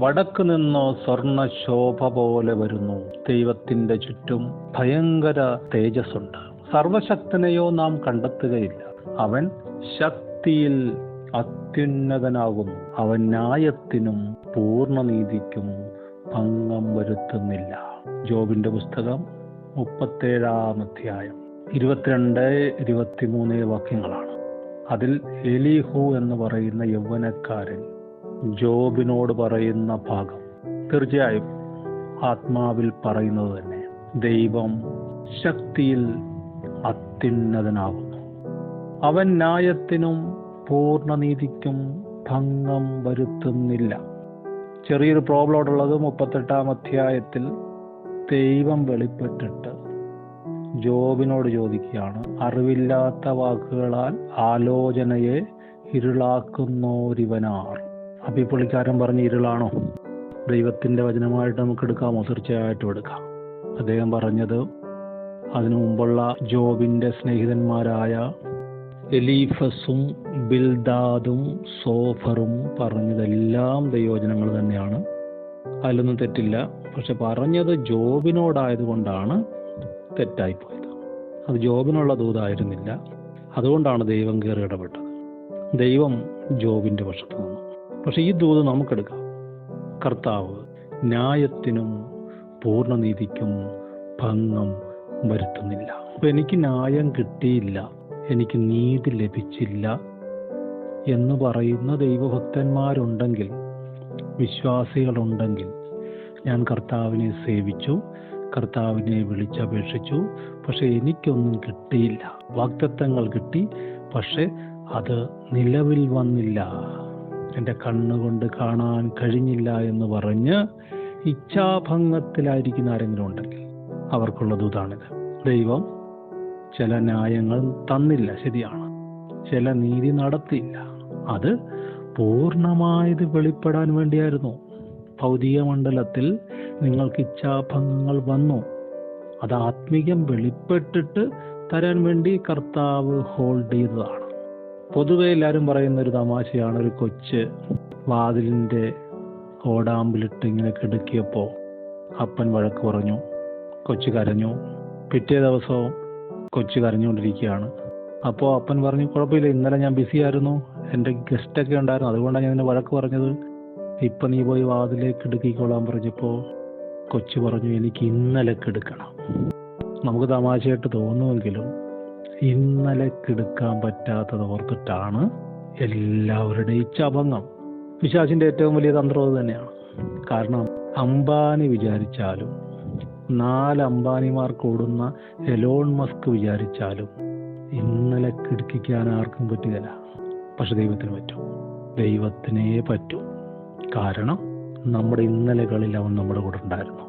വടക്ക് നിന്നോ സ്വർണ ശോഭ പോലെ വരുന്നു. ദൈവത്തിന്റെ ചുറ്റും ഭയങ്കര തേജസ്സുണ്ട്. സർവശക്തനെയോ നാം കണ്ടെത്തുകയില്ല. അവൻ ശക്തിയിൽ അത്യുന്നതനാകുന്നു. അവൻ ന്യായത്തിനും പൂർണനീതിക്കും ഭംഗം വരുത്തുന്നില്ല. ജോബിന്റെ പുസ്തകം മുപ്പത്തേഴാം അധ്യായം. ഇരുപത്തിരണ്ട് ഇരുപത്തിമൂന്ന് വാക്യങ്ങളാണ്. അതിൽ എലിഹു എന്ന് പറയുന്ന യൗവനക്കാരൻ ജോബിനോട് പറയുന്ന ഭാഗം. തീർച്ചയായും ആത്മാവിൽ പറയുന്നത് തന്നെ. ദൈവം ശക്തിയിൽ അത്യുന്നതനാകുന്നു. അവൻ ന്യായത്തിനും പൂർണനീതിക്കും ഭംഗം വരുത്തുന്നില്ല. ചെറിയൊരു പ്രോബ്ലം ഉള്ളത് മുപ്പത്തെട്ടാം അധ്യായത്തിൽ ദൈവം വെളിപ്പെട്ടിട്ട് ജോബിനോട് ചോദിക്കുകയാണ് അറിവില്ലാത്ത വാക്കുകളാൽ ആലോചനയെ ഇരുളാക്കുന്നോരിവനാർ? അപ്പൊ ഈ പുള്ളിക്കാരൻ പറഞ്ഞ ഇരുളാണോ? ദൈവത്തിന്റെ വചനമായിട്ട് നമുക്ക് എടുക്കാമോ? തീർച്ചയായിട്ടും എടുക്കാം. അദ്ദേഹം പറഞ്ഞത് അതിനു മുമ്പുള്ള ജോബിന്റെ സ്നേഹിതന്മാരായ എലീഫസും ബിൽദാദും സോഫറും പറഞ്ഞതെല്ലാം ദൈവവചനങ്ങൾ തന്നെയാണ്. അതിലൊന്നും തെറ്റില്ല. പക്ഷെ പറഞ്ഞത് ജോബിനോടായതുകൊണ്ടാണ് തെറ്റായിപ്പോയത്. അത് ജോബിനുള്ള ദൂതായിരുന്നില്ല. അതുകൊണ്ടാണ് ദൈവം കയറി ഇടപെട്ടത്. ദൈവം ജോബിന്റെ പക്ഷത്ത് നിന്നു. പക്ഷെ ഈ ദൂത് നമുക്കെടുക്കാം. കർത്താവ് ന്യായത്തിനും പൂർണനീതിക്കും ഭംഗം വരുത്തുന്നില്ല. അപ്പൊ എനിക്ക് ന്യായം കിട്ടിയില്ല എനിക്ക് നീതി ലഭിച്ചില്ല എന്ന് പറയുന്ന ദൈവഭക്തന്മാരുണ്ടെങ്കിൽ വിശ്വാസികളുണ്ടെങ്കിൽ ഞാൻ കർത്താവിനെ സേവിച്ചു കർത്താവിനെ വിളിച്ചപേക്ഷിച്ചു പക്ഷെ എനിക്കൊന്നും കിട്ടിയില്ല. വാക്തത്വങ്ങൾ കിട്ടി പക്ഷെ അത് നിലവിൽ വന്നില്ല. എന്റെ കണ്ണുകൊണ്ട് കാണാൻ കഴിഞ്ഞില്ല എന്ന് പറഞ്ഞ് ഇച്ഛാഭംഗത്തിലായിരിക്കുന്ന ആരെങ്കിലും ഉണ്ടെങ്കിൽ അവർക്കുള്ളത് ഇതാണിത്. ദൈവം ചില ന്യായങ്ങൾ തന്നില്ല ശരിയാണ്. ചില നീതി നടത്തിയില്ല. അത് പൂർണമായത് വെളിപ്പെടാൻ വേണ്ടിയായിരുന്നു. ഭൗതിക മണ്ഡലത്തിൽ നിങ്ങൾക്ക് ഇച്ഛാഭംഗങ്ങൾ വന്നു. അത് ആത്മീകം വെളിപ്പെട്ടിട്ട് തരാൻ വേണ്ടി കർത്താവ് ഹോൾഡ് ചെയ്തതാണ്. പൊതുവെ എല്ലാവരും പറയുന്ന ഒരു തമാശയാണ് ഒരു കൊച്ച് വാതിലിന്റെ ഓടാമ്പിലിട്ട് ഇങ്ങനെ കിടക്കിയപ്പോൾ അപ്പൻ വഴക്ക് പറഞ്ഞു. കൊച്ചു കരഞ്ഞു. പിറ്റേ ദിവസവും കൊച്ചു കരഞ്ഞുകൊണ്ടിരിക്കുകയാണ്. അപ്പോൾ അപ്പൻ പറഞ്ഞു കുഴപ്പമില്ല ഇന്നലെ ഞാൻ ബിസി ആയിരുന്നു. എന്റെ ഗസ്റ്റൊക്കെ ഉണ്ടായിരുന്നു. അതുകൊണ്ടാണ് ഞാൻ നിന്നെ വഴക്ക് പറഞ്ഞത്. ഇപ്പം നീ പോയി വാതിലേക്ക് എടുക്കിക്കോളാൻ പറഞ്ഞപ്പോൾ കൊച്ചു പറഞ്ഞു എനിക്ക് ഇന്നലെ കെടുക്കണം. നമുക്ക് തമാശയായിട്ട് തോന്നുമെങ്കിലും ഇന്നലെ കിടക്കാൻ പറ്റാത്തത് ഓർത്തിട്ടാണ് എല്ലാവരുടെയും ചപങ്ങം. വിശ്വാസിന്റെ ഏറ്റവും വലിയ തന്ത്രം തന്നെയാണ്. കാരണം അംബാനി വിചാരിച്ചാലും നാല് അംബാനിമാർ കൂടുന്ന എലോൺ മസ്ക് വിചാരിച്ചാലും ഇന്നലെ കിടക്കിക്കാൻ ആർക്കും പറ്റുകയില്ല പക്ഷെ ദൈവത്തിന് പറ്റും. ദൈവത്തിനേ പറ്റൂ. കാരണം നമ്മുടെ ഇന്നലകളിൽ അവൻ നമ്മുടെ കൂടെ ഉണ്ടായിരുന്നു.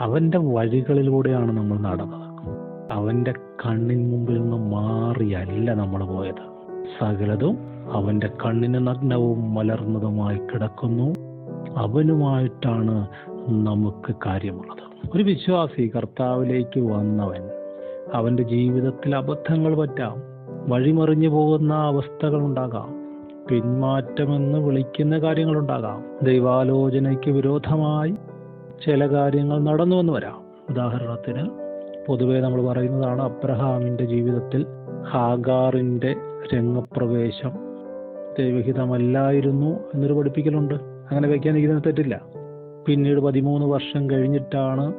അവന്റെ വഴികളിലൂടെയാണ് നമ്മൾ നടന്നത്. അവന്റെ കണ്ണിൻ മുമ്പിൽ നിന്ന് മാറിയല്ല നമ്മൾ പോയത്. സകലതും അവന്റെ കണ്ണിന് നഗ്നവും മലർന്നതുമായി കിടക്കുന്നു. അവനുമായിട്ടാണ് നമുക്ക് കാര്യമുള്ളത്. ഒരു വിശ്വാസി കർത്താവിലേക്ക് വന്നവൻ അവന്റെ ജീവിതത്തിൽ അബദ്ധങ്ങൾ പറ്റാം വഴിമറിഞ്ഞു പോകുന്ന അവസ്ഥകൾ ഉണ്ടാകാം പിന്മാറ്റമെന്ന് വിളിക്കുന്ന കാര്യങ്ങളുണ്ടാകാം ദൈവാലോചനയ്ക്ക് വിരോധമായി ചില കാര്യങ്ങൾ നടന്നു വന്നു വരാം. ഉദാഹരണത്തിന് പൊതുവെ നമ്മൾ പറയുന്നതാണ് അബ്രഹാമിന്റെ ജീവിതത്തിൽ ഹാഗാറിന്റെ രംഗപ്രവേശം. ദൈവഹിതമല്ലായിരുന്നു എന്നൊരു പഠിപ്പിക്കലുണ്ട്. അങ്ങനെ വ്യാഖ്യാനിക്കുന്നത് തെറ്റില്ല. പിന്നീട് പതിമൂന്ന് വർഷം കഴിഞ്ഞിട്ടാണ്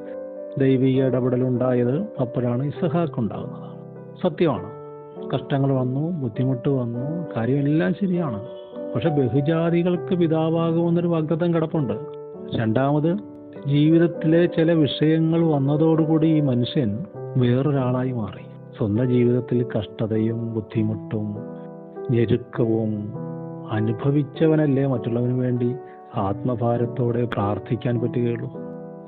ദൈവിക ഇടപെടലുണ്ടായത്. അപ്പോഴാണ് ഇസഹാക്ക് ഉണ്ടാകുന്നത് സത്യമാണ്. കഷ്ടങ്ങൾ വന്നു ബുദ്ധിമുട്ട് വന്നു കാര്യമെല്ലാം ശരിയാണ്. പക്ഷെ ബഹുജാതികൾക്ക് പിതാവാകുമെന്നൊരു വാഗ്ദത്തം കിടപ്പുണ്ട്. രണ്ടാമത് ജീവിതത്തിലെ ചില വിഷയങ്ങൾ വന്നതോടുകൂടി ഈ മനുഷ്യൻ വേറൊരാളായി മാറി. സ്വന്തം ജീവിതത്തിൽ കഷ്ടതയും ബുദ്ധിമുട്ടും ഞെരുക്കവും അനുഭവിച്ചവനല്ലേ മറ്റുള്ളവന് വേണ്ടി ആത്മഭാരത്തോടെ പ്രാർത്ഥിക്കാൻ പറ്റുകയുള്ളൂ.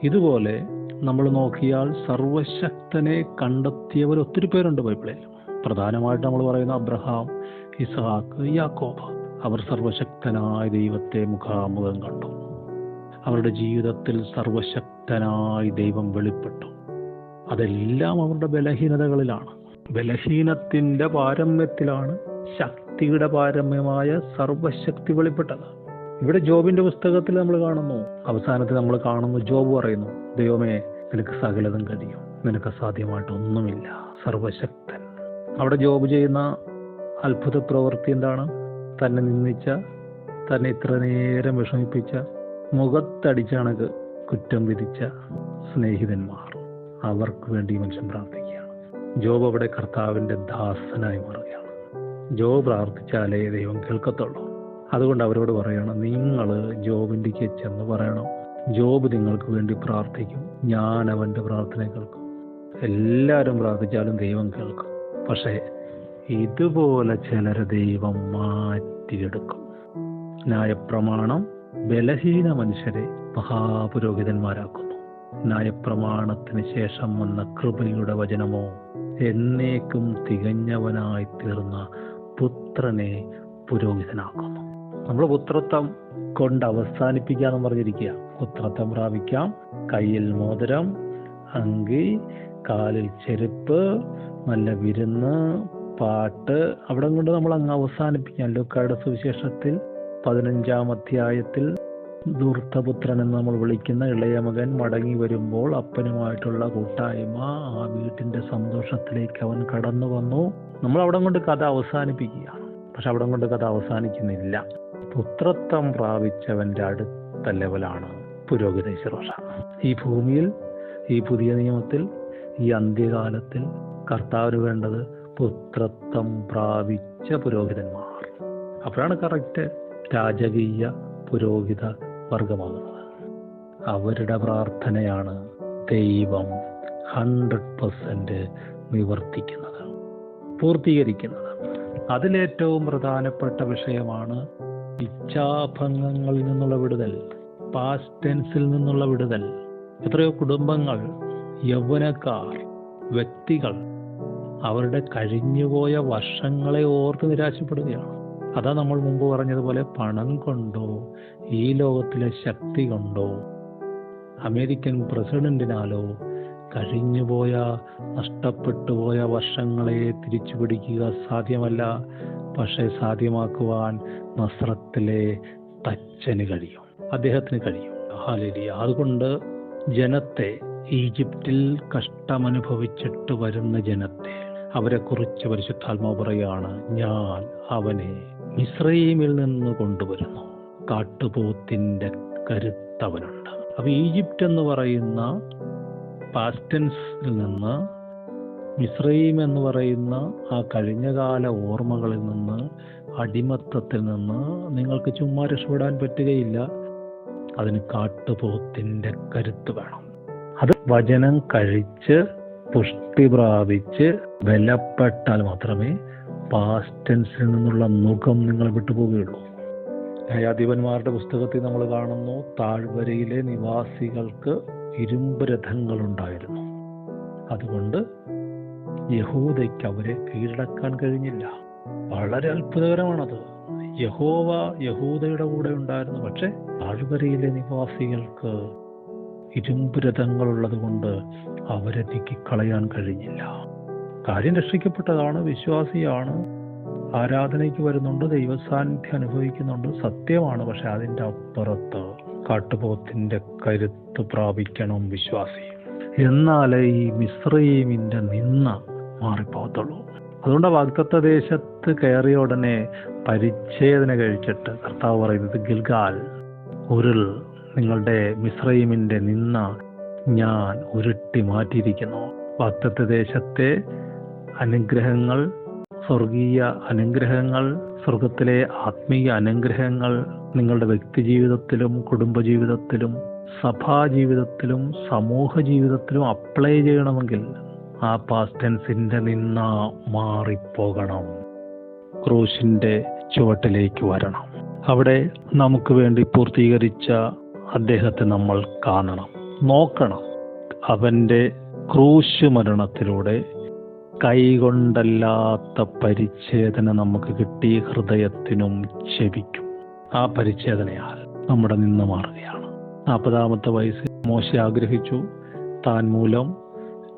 ഇതുപോലെ നമ്മൾ നോക്കിയാൽ സർവശക്തനെ കണ്ടെത്തിയവർ ഒത്തിരി പേരുണ്ട് ബൈബിളിൽ. പ്രധാനമായിട്ട് നമ്മൾ പറയുന്ന അബ്രഹാം ഇസഹാക്ക് യാക്കോബ്. അവർ സർവശക്തനായ ദൈവത്തെ മുഖാമുഖം കണ്ടു. അവരുടെ ജീവിതത്തിൽ സർവശക്തനായി ദൈവം വെളിപ്പെട്ടു. അതെല്ലാം അവരുടെ ബലഹീനതകളിലാണ്. ബലഹീനത്തിന്റെ പാരമ്യത്തിലാണ് ശക്തിയുടെ പാരമ്യമായ സർവശക്തി വെളിപ്പെട്ടത്. ഇവിടെ ജോബിന്റെ പുസ്തകത്തിൽ നമ്മൾ കാണുന്നു. അവസാനത്തിൽ നമ്മൾ കാണുന്നു ജോബ് പറയുന്നു ദൈവമേ നിനക്ക് സകലതും കഴിയും. നിനക്ക് അസാധ്യമായിട്ട് ഒന്നുമില്ല. സർവശക്തൻ. അവിടെ ജോബ് ചെയ്യുന്ന അത്ഭുത പ്രവൃത്തി എന്താണ്? തന്നെ നിന്ദിച്ച തന്നെ ഇത്ര നേരം വിഷമിപ്പിച്ച മുഖത്തടിച്ച കണക്ക് കുറ്റം വിധിച്ച സ്നേഹിതന്മാർ. അവർക്ക് വേണ്ടി മനുഷ്യൻ പ്രാർത്ഥിക്കുകയാണ്. ജോബ് അവിടെ കർത്താവിന്റെ ദാസനായി മാറുകയാണ്. ജോബ് പ്രാർത്ഥിച്ചാലേ ദൈവം കേൾക്കത്തുള്ളൂ. അതുകൊണ്ട് അവരോട് പറയണം നിങ്ങൾ ജോബിന്റെക്ക് ചെന്ന് പറയണം. ജോബ് നിങ്ങൾക്ക് വേണ്ടി പ്രാർത്ഥിക്കും. ഞാൻ അവന്റെ പ്രാർത്ഥന കേൾക്കും. എല്ലാവരും പ്രാർത്ഥിച്ചാലും ദൈവം കേൾക്കും. പക്ഷേ ഇതുപോലെ ചിലരെ ദൈവം മാറ്റിയെടുക്കും. ന്യായപ്രമാണം ബലഹീന മനുഷ്യരെ മഹാപുരോഹിതന്മാരാക്കുന്നു. ന്യായപ്രമാണത്തിന് ശേഷം വന്ന കൃപയുടെ വചനമോ എന്നേക്കും തികഞ്ഞവനായി തീർന്ന പുത്രനെ പുരോഹിതനാക്കുന്നു. നമ്മൾ പുത്രത്വം കൊണ്ട് അവസാനിപ്പിക്കാന്ന് പറഞ്ഞിരിക്കുക. പുത്രത്വം പ്രാപിക്കാം. കയ്യിൽ മോതിരം അങ്കി കാലിൽ ചെരുപ്പ് നല്ല വിരുന്ന് പാട്ട്. അവിടെ കൊണ്ട് നമ്മൾ അങ്ങ് അവസാനിപ്പിക്കാം. ലൂക്കായുടെ സുവിശേഷത്തിൽ പതിനഞ്ചാം അധ്യായത്തിൽ ദൂർത്തപുത്രൻ എന്ന് നമ്മൾ വിളിക്കുന്ന ഇളയ മകൻ മടങ്ങി വരുമ്പോൾ അപ്പനുമായിട്ടുള്ള കൂട്ടായ്മ ആ വീട്ടിന്റെ സന്തോഷത്തിലേക്ക് അവൻ കടന്നു വന്നു. നമ്മൾ അവിടെ കൊണ്ട് കഥ അവസാനിപ്പിക്കുകയാണ് പക്ഷെ അവിടെ കൊണ്ട് കഥ അവസാനിക്കുന്നില്ല. പുത്രത്വം പ്രാപിച്ചവന്റെ അടുത്ത ലെവലാണ് പുരോഹിത ശുശ്രൂഷ ഈ ഭൂമിയിൽ ഈ പുതിയ നിയമത്തിൽ ഈ അന്ത്യകാലത്തിൽ കർത്താവിന് വേണ്ടത് പുത്രത്വം പ്രാപിച്ച പുരോഹിതന്മാർ. അപ്പോഴാണ് കറക്റ്റ് രാജകീയ പുരോഹിത വർഗമാകുന്നത്. അവരുടെ പ്രാർത്ഥനയാണ് ദൈവം ഹൺഡ്രഡ് പെർസെന്റ് നിവർത്തിക്കുന്നത് പൂർത്തീകരിക്കുന്നത്. അതിലേറ്റവും പ്രധാനപ്പെട്ട വിഷയമാണ് ഇച്ഛാഭംഗങ്ങളിൽ നിന്നുള്ള വിടുതൽ പാസ്റ്റ് നിന്നുള്ള വിടുതൽ. എത്രയോ കുടുംബങ്ങൾ യൗവനക്കാർ വ്യക്തികൾ അവരുടെ കഴിഞ്ഞുപോയ വർഷങ്ങളെ ഓർത്ത് നിരാശപ്പെടുകയാണ്. അതാ നമ്മൾ മുമ്പ് പറഞ്ഞതുപോലെ പണം കൊണ്ടോ ഈ ലോകത്തിലെ ശക്തി കൊണ്ടോ അമേരിക്കൻ പ്രസിഡന്റിനാലോ കഴിഞ്ഞുപോയ നഷ്ടപ്പെട്ടു പോയ വർഷങ്ങളെ തിരിച്ചു പിടിക്കുക സാധ്യമല്ല. പക്ഷേ സാധ്യമാക്കുവാൻ നസ്രത്തിലെ തച്ചന് കഴിയും. അദ്ദേഹത്തിന് കഴിയും. ഹാലേലിയ അതുകൊണ്ട് ജനത്തെ ഈജിപ്തിൽ കഷ്ടമനുഭവിച്ചിട്ട് വരുന്ന ജനത്തെ അവരെക്കുറിച്ച് പരിശുദ്ധാത്മാവ് പറയാണ് ഞാൻ അവനെ മിശ്രൈമിൽ നിന്ന് കൊണ്ടുവരുന്നു. കാട്ടുപോത്തിന്റെ കരുത്തവനുണ്ട്. അപ്പൊ ഈജിപ്റ്റ് എന്ന് പറയുന്ന പാസ്റ്റൻസിൽ നിന്ന് മിസ്രൈം എന്ന് പറയുന്ന ആ കഴിഞ്ഞകാല ഓർമ്മകളിൽ നിന്ന് അടിമത്തത്തിൽ നിന്ന് നിങ്ങൾക്ക് ചുമ്മാ രക്ഷപ്പെടാൻ പറ്റുകയില്ല. അതിന് കാട്ടുപോത്തിന്റെ കരുത്ത് വേണം. അത് വചനം കഴിച്ച് പുഷ്ടി പ്രാപിച്ച് ബലപ്പെട്ടാൽ മാത്രമേ പാസ്റ്റൻസിൽ നിന്നുള്ള മുഖം നിങ്ങൾ വിട്ടുപോവുകയുള്ളൂ. ന്യായാധിപന്മാരുടെ പുസ്തകത്തിൽ നമ്മൾ കാണുന്നു താഴ്വരയിലെ നിവാസികൾക്ക് ഇരുമ്പ് രഥങ്ങളുണ്ടായിരുന്നു. അതുകൊണ്ട് യഹൂദയ്ക്ക് അവരെ കീഴടക്കാൻ കഴിഞ്ഞില്ല. വളരെ അത്ഭുതകരമാണത്. യഹോവ യഹൂദയുടെ കൂടെ ഉണ്ടായിരുന്നു പക്ഷെ താഴ്വരയിലെ നിവാസികൾക്ക് ഇരുമ്പ് രഥങ്ങളുള്ളത് കൊണ്ട് അവരെ തിക്കിക്കളയാൻ കഴിഞ്ഞില്ല. കാര്യം രക്ഷിക്കപ്പെട്ടതാണ് വിശ്വാസിയാണ്. ആരാധനയ്ക്ക് വരുന്നുണ്ട് ദൈവസാന്നിധ്യം അനുഭവിക്കുന്നുണ്ട് സത്യമാണ്. പക്ഷെ അതിന്റെ അപ്പുറത്ത് കാട്ടുപോത്തിന്റെ കരുത്ത് പ്രാപിക്കണം വിശ്വാസി. എന്നാലേ ഈ മിശ്രീമിന്റെ നിന്ന മാറിപ്പോകത്തുള്ളൂ. അതുകൊണ്ട് വാഗ്ദത്ത ദേശത്ത് കയറിയ ഉടനെ പരിച്ഛേദന കഴിച്ചിട്ട് കർത്താവ് പറയുന്നത് ഗിൽഗാൽ ഉരുൾ നിങ്ങളുടെ മിശ്രീമിന്റെ നിന്ന ഞാൻ ഉരുട്ടി മാറ്റിയിരിക്കുന്നു. വാഗ്ദത്ത ദേശത്തെ അനുഗ്രഹങ്ങൾ സ്വർഗീയ അനുഗ്രഹങ്ങൾ സ്വർഗത്തിലെ ആത്മീയ അനുഗ്രഹങ്ങൾ നിങ്ങളുടെ വ്യക്തി ജീവിതത്തിലും കുടുംബജീവിതത്തിലും സഭാ ജീവിതത്തിലും സമൂഹ ജീവിതത്തിലും അപ്ലൈ ചെയ്യണമെങ്കിൽ ആ പാസ്റ്റൻസിന്റെ നിന്ന മാറിപ്പോകണം. ക്രൂശിന്റെ ചുവട്ടിലേക്ക് വരണം. അവിടെ നമുക്ക് വേണ്ടി പൂർത്തീകരിച്ച അദ്ദേഹത്തെ നമ്മൾ കാണണം. നോക്കണം. അവന്റെ ക്രൂശ് മരണത്തിലൂടെ കൈകൊണ്ടല്ലാത്ത പരിച്ഛേദന നമുക്ക് കിട്ടി ഹൃദയത്തിനും ചെവിക്കും ആ പരിച്ഛേദനയാൽ നമ്മുടെ നിന്ന് മാറുകയാണ്. നാൽപ്പതാമത്തെ വയസ്സിൽ മോശ ആഗ്രഹിച്ചു താൻ മൂലം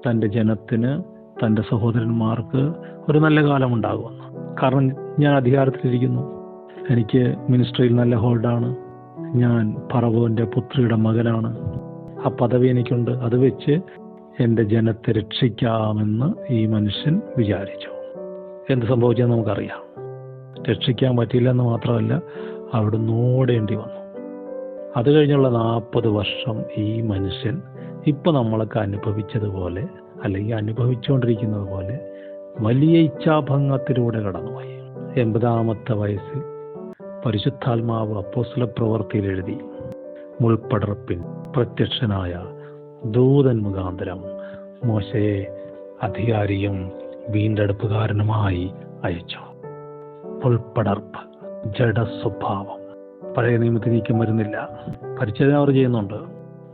തന്റെ ജനത്തിന് തന്റെ സഹോദരന്മാർക്ക് ഒരു നല്ല കാലം ഉണ്ടാകുമെന്ന് കാരണം ഞാൻ അധികാരത്തിലിരിക്കുന്നു. എനിക്ക് മിനിസ്ട്രിയിൽ നല്ല ഹോൾഡാണ്. ഞാൻ പറവോന്റെ പുത്രിയുടെ മകനാണ്. ആ പദവി എനിക്കുണ്ട്. അത് വെച്ച് എന്റെ ജനത്തെ രക്ഷിക്കാമെന്ന് ഈ മനുഷ്യൻ വിചാരിച്ചു. എന്ത് സംഭവിച്ചെന്ന് നമുക്കറിയാം. രക്ഷിക്കാൻ പറ്റിയില്ല എന്ന് മാത്രമല്ല അവിടുന്ന് ഓടേണ്ടി വന്നു. അത് കഴിഞ്ഞുള്ള നാൽപ്പത് വർഷം ഈ മനുഷ്യൻ ഇപ്പം നമ്മളൊക്കെ അനുഭവിച്ചതുപോലെ അല്ലെങ്കിൽ അനുഭവിച്ചുകൊണ്ടിരിക്കുന്നത് പോലെ വലിയ ഇച്ഛാഭംഗത്തിലൂടെ കടന്നുപോയി. എൺപതാമത്തെ വയസ്സിൽ പരിശുദ്ധാത്മാവ് അപ്പോസ്ല പ്രവർത്തിയിൽ എഴുതി മുൾപ്പടർപ്പിൻ പ്രത്യക്ഷനായ ദൂതൻ മുഖാന്തരം മോശയെ അധികാരിയും വീണ്ടെടുപ്പുകാരനുമായി അയച്ചു. പുൽപ്പടർപ്പ് ജഡസ്വഭാവം. പഴയ നിയമത്തിൽ നീക്കം വരുന്നില്ല. പരിചയം അവർ ചെയ്യുന്നുണ്ട്.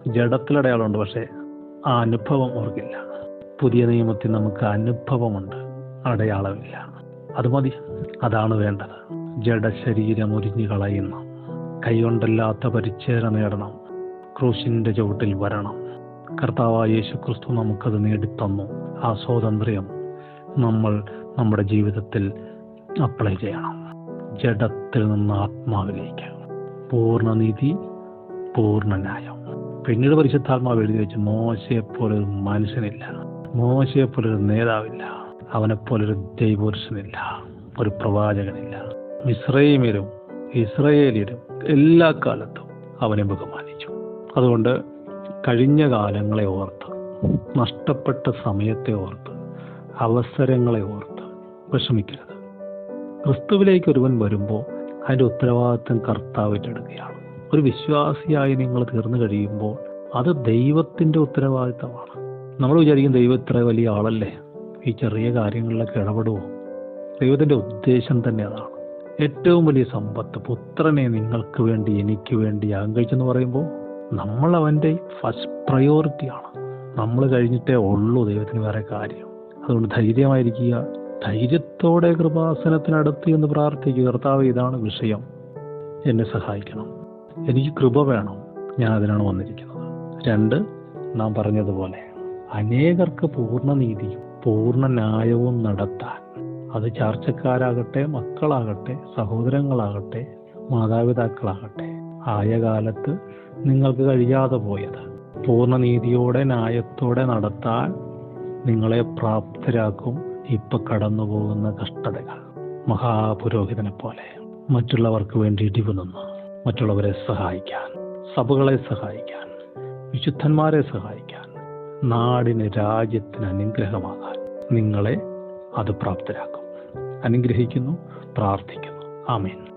ജഡത്തിലടയാളമുണ്ട് പക്ഷേ ആ അനുഭവം അവർക്കില്ല. പുതിയ നിയമത്തിൽ നമുക്ക് അനുഭവമുണ്ട്. അടയാളമില്ല. അത് മതി. അതാണ് വേണ്ടത്. ജഡശരീരം ഉരിഞ്ഞു കളയുന്ന. കൈകൊണ്ടല്ലാത്ത പരിച്ഛേദന നേടണം. ക്രൂശിന്റെ ചുവട്ടിൽ വരണം. കർത്താവായ യേശു ക്രിസ്തു നമുക്കത് നേടിത്തന്നു. ആ സ്വാതന്ത്ര്യം നമ്മൾ നമ്മുടെ ജീവിതത്തിൽ അപ്ലൈ ചെയ്യണം. ജഡത്തിൽ നിന്ന് ആത്മാവിലേക്ക്. പൂർണനീതി പൂർണ ന്യായം പിന്നീട് പരിശുദ്ധാത്മാവ് എഴുതി വെച്ച് മോശയെപ്പോലെ ഒരു മനുഷ്യനില്ല. മോശയെപ്പോലെ ഒരു നേതാവില്ല. അവനെപ്പോലെ ഒരു ദൈവപുരുഷനില്ല. ഒരു പ്രവാചകനില്ല. ഇസ്രൈമിലും ഇസ്രയേലിലും എല്ലാ കാലത്തും അവനെ ബഹുമാനിച്ചു. അതുകൊണ്ട് കഴിഞ്ഞ കാലങ്ങളെ ഓർത്ത് നഷ്ടപ്പെട്ട സമയത്തെ ഓർത്ത് അവസരങ്ങളെ ഓർത്ത് വിഷമിക്കരുത്. ക്രിസ്തുവിലേക്ക് ഒരുവൻ വരുമ്പോൾ അതിന്റെ ഉത്തരവാദിത്വം കർത്താവ് ഏറ്റെടുക്കുകയാണ്. ഒരു വിശ്വാസിയായി നിങ്ങൾ തീർന്നു കഴിയുമ്പോൾ അത് ദൈവത്തിന്റെ ഉത്തരവാദിത്തമാണ്. നമ്മൾ വിചാരിക്കും ദൈവം ഇത്ര വലിയ ആളല്ലേ? ഈ ചെറിയ കാര്യങ്ങളിലൊക്കെ ഇടപെടുമോ ദൈവത്തിന്റെ ഉദ്ദേശം തന്നെ അതാണ്. ഏറ്റവും വലിയ സമ്പത്ത് പുത്രനെ നിങ്ങൾക്ക് വേണ്ടി എനിക്ക് വേണ്ടി അഹങ്കരിച്ചെന്ന് പറയുമ്പോൾ നമ്മൾ അവന്റെ ഫസ്റ്റ് പ്രയോറിറ്റിയാണ് നമ്മൾ കഴിഞ്ഞിട്ടേ ഉള്ളൂ ദൈവത്തിന് വേറെ കാര്യം. അതുകൊണ്ട് ധൈര്യമായിരിക്കുക. ധൈര്യത്തോടെ കൃപാസനത്തിനടുത്ത് എന്ന് പ്രാർത്ഥിക്കുക. കർത്താവ് ഇതാണ് വിഷയം. എന്നെ സഹായിക്കണം. എനിക്ക് കൃപ വേണം. ഞാൻ അതിനാണ് വന്നിരിക്കുന്നത്. രണ്ട് നാം പറഞ്ഞതുപോലെ അനേകർക്ക് പൂർണ നീതിയും പൂർണ ന്യായവും നടത്താൻ. അത് ചാർച്ചക്കാരാകട്ടെ മക്കളാകട്ടെ സഹോദരങ്ങളാകട്ടെ മാതാപിതാക്കളാകട്ടെ. ആയ കാലത്ത് നിങ്ങൾക്ക് കഴിയാതെ പോയത്. പൂർണ നീതിയോടെ ന്യായത്തോടെ നടത്താൻ നിങ്ങളെ പ്രാപ്തരാക്കും ഇപ്പൊ കടന്നു പോകുന്ന കഷ്ടതകൾ. മഹാപുരോഹിതനെ പോലെ മറ്റുള്ളവർക്ക് വേണ്ടി ഇടിവ് നിന്ന്. മറ്റുള്ളവരെ സഹായിക്കാൻ സഭകളെ സഹായിക്കാൻ വിശുദ്ധന്മാരെ സഹായിക്കാൻ നാടിന് രാജ്യത്തിന് അനുഗ്രഹമാകാൻ നിങ്ങളെ അത് പ്രാപ്തരാക്കും. അനുഗ്രഹിക്കുന്നു പ്രാർത്ഥിക്കുന്നു. ആമേൻ.